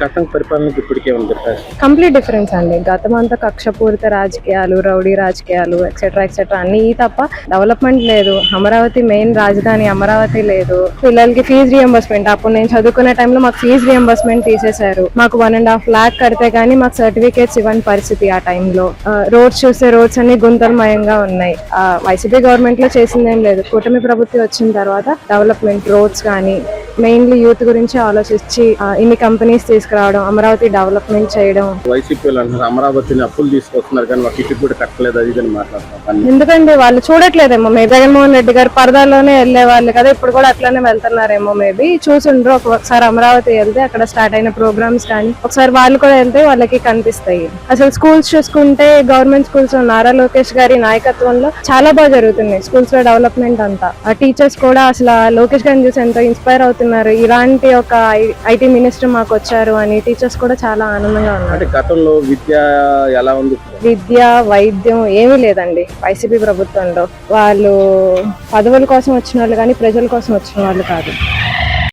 గతం పరిపాలనకి ఇప్పటికే ఉంది కంప్లీట్ డిఫరెన్స్ అండి. గతం అంతా కక్షపూరిత రాజకీయాలు రౌడీ రాజకీయాలు ఎక్సెట్రా ఎక్సెట్రా అన్ని తప్ప డెవలప్మెంట్ లేదు. అమరావతి మెయిన్ రాజధాని అమరావతి లేదు. పిల్లలకి ఫీజు రియంబర్స్మెంట్ అప్పుడు నేను చదువుకునే టైంలో మాకు ఫీజు రియంబర్స్మెంట్ తీసేశారు. మాకు వన్ అండ్ హాఫ్ లాక్ కడితే గానీ మాకు సర్టిఫికేట్స్ ఇవ్వని పరిస్థితి ఆ టైంలో రోడ్స్ చూస్తే రోడ్స్ అన్ని గుంతలమయంగా ఉన్నాయి. వైసీపీ గవర్నమెంట్లో చేసిందేం లేదు. కూటమి ప్రభుత్వం వచ్చిన తర్వాత డెవలప్మెంట్ రోడ్స్ కానీ మెయిన్లీ యూత్ గురించి ఆలోచించి ఇన్ని కంపెనీస్ తీసుకురావడం అమరావతి డెవలప్మెంట్ చేయడం. వైసీపీ అమరావతిని అప్పులు తీసుకొస్తున్నారు కానీ మాకు ఇటు కూడా కట్టలేదు అది ఇది మాట్లాడతాం వాళ్ళు చూడట్లేదేమో మే జగన్మోహన్ రెడ్డి గారు పరదాలోనే వెళ్ళే వాళ్ళు కదా ఇప్పుడు కూడా అట్లానే వెళ్తున్నారేమో మేబీ చూసుండ్రు ఒకసారి అమరావతి వెళ్తే అక్కడ స్టార్ట్ అయిన ప్రోగ్రామ్స్ కానీ ఒకసారి వాళ్ళు కూడా వెళ్తే వాళ్ళకి కనిపిస్తాయి. అసలు స్కూల్స్ చూసుకుంటే గవర్నమెంట్ స్కూల్స్ నారా లోకేష్ గారి నాయకత్వంలో చాలా బాగా జరుగుతున్నాయి స్కూల్స్లో డెవలప్మెంట్ అంతా. ఆ టీచర్స్ కూడా అసలు లోకేష్ గారిని చూసి ఎంతో ఇన్స్పైర్ అవుతున్నారు ఇలాంటి ఒక ఐటీ మినిస్టర్ మాకు వచ్చారు అని టీచర్స్ కూడా చాలా ఆనందంగా ఉన్నారు. గతంలో విద్య ఎలా ఉంది? విద్య వైద్యం ఏమీ లేదండి. వైసీపీ ప్రభుత్వంలో. వాళ్ళు పదవుల కోసం వచ్చిన వాళ్ళు కానీ ప్రజల కోసం వచ్చిన వాళ్ళు కాదు.